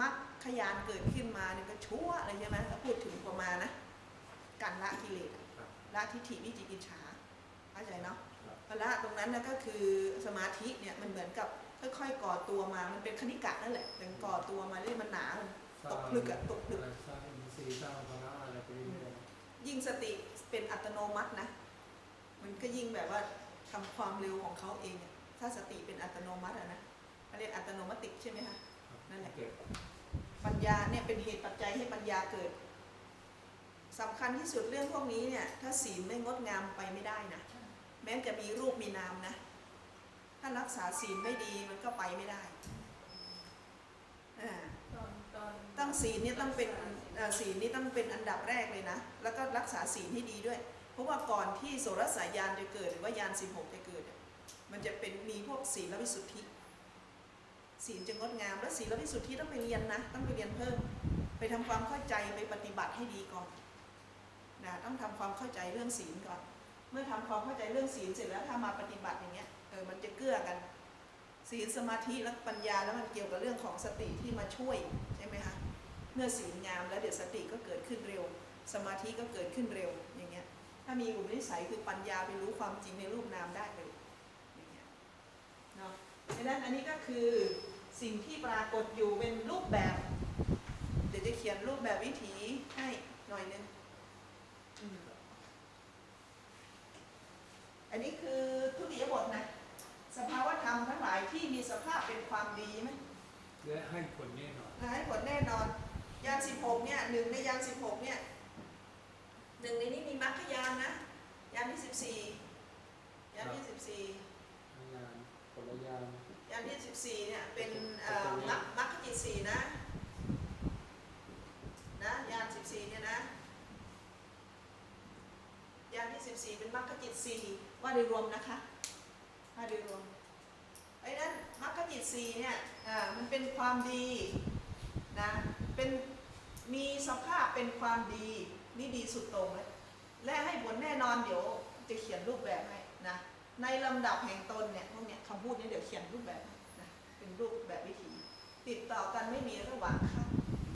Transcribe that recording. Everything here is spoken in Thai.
มักขยานเกิดขึ้นมาเนี่ยก็ชั่วอะไรใช่ไหมถ้าพูดถึงประมาณนะการละกิเลสอะครับละทิฏฐิวิจิกิจฉาเข้าใจเนาะครับพละตรงนั้นนะก็คือสมาธิเนี่ยมันเหมือนกับค่อยๆก่อตัวมา มันเป็นคณิกะนั่นแหละแต่ก่อตัวมาเรื่อยมันหนามันตกผลึกอะตกผลึกอะไรสร้างอินทรีย์สร้างพละอะไรไปเรื่อยยิ่งสติเป็นอัตโนมัตินะ มันก็ยิ่งแบบว่าทำความเร็วของเขาเองอะถ้าสติเป็นอัตโนมัติอะนะเขาเรียกอัตโนมัติใช่ไหมคะๆครับ นั่นแหละปัญญาเนี่ยเป็นเหตุปัจจัยให้ปัญญาเกิดสำคัญที่สุดเรื่องพวกนี้เนี่ยถ้าศีลไม่งดงามไปไม่ได้นะแม้จะมีรูปมีนามนะ ถ้ารักษาศีลไม่ดีมันก็ไปไม่ได้อ่าตอนตอนตั้งศีลนี่ต้องเป็นศีลนี่ต้องเป็นอันดับแรกเลยนะ แล้วก็รักษาศีลให้ดีด้วย เพราะว่าก่อนที่โสรสายานจะเกิด หรือว่ายานสิบหกจะเกิด มันจะเป็นมีพวกศีลและวิสุทธิ ศีลจะงดงาม แล้วศีลวิสุทธิต้องไปเรียนนะ ต้องไปเรียนเพิ่ม ไปทำความเข้าใจไปปฏิบัติให้ดีก่อนนะต้องทำความเข้าใจเรื่องศีลก่อน เมื่อทำความเข้าใจเรื่องศีลเสร็จแล้วถ้ามาปฏิบัติอย่างเงี้ยเออมันจะเกื้อกัน ศีลสมาธิและปัญญาแล้วมันเกี่ยวกับเรื่องของสติที่มาช่วยใช่ไหมคะเมื่อศีลงามแล้วเดี๋ยวสติก็เกิดขึ้นเร็ว สมาธิก็เกิดขึ้นเร็วอย่างเงี้ยถ้ามีอุปนิสัยคือปัญญาไปรู้ความจริงในรูปนามได้เลยอย่างเงี้ยเนาะดังนั้นอันนี้ก็คือ สิ่งที่ปรากฏอยู่เป็นรูปแบบ เดี๋ยวจะเขียนรูปแบบวิถีให้หน่อยนึงอืมอันนี้คือทุติยบทนะ สภาวธรรมทั้งหลายที่มีสภาพเป็นความดีไหมและให้ผลแน่นอนให้ผลแน่นอน ยานสิบหกเนี่ยหนึ่งในยานสิบหกเนี่ยหนึ่งในนี้มีมรรคยานนะ ยานที่สิบสี่ยานที่สิบสี่งานผ ลยานยานที่สิบสี่เนี่ยเป็นเอ่อมรรคมรรคจิตสี่นะนะยานสิบสี่เนี่ยนะยานที่สิบสี่เป็นมรรคจิตสี่ว่าโดยรวมนะคะว่าโดยรวมไอ้นั้นมรรคจิตสี่เนี่ยอ่ามันเป็นความดีนะเป็นมีสภาพเป็นความดีนี่ดีสุดโต่งเลยและให้ผลแน่นอนเดี๋ยวจะเขียนรูปแบบให้นะ ในลำดับแห่งตนเนี่ยพวกเนี้ยคำพูดนี้เดี๋ยวเขียนรูปแบบนะเป็นรูปแบบวิธี ติดต่อกันไม่มีระหว่างขั้น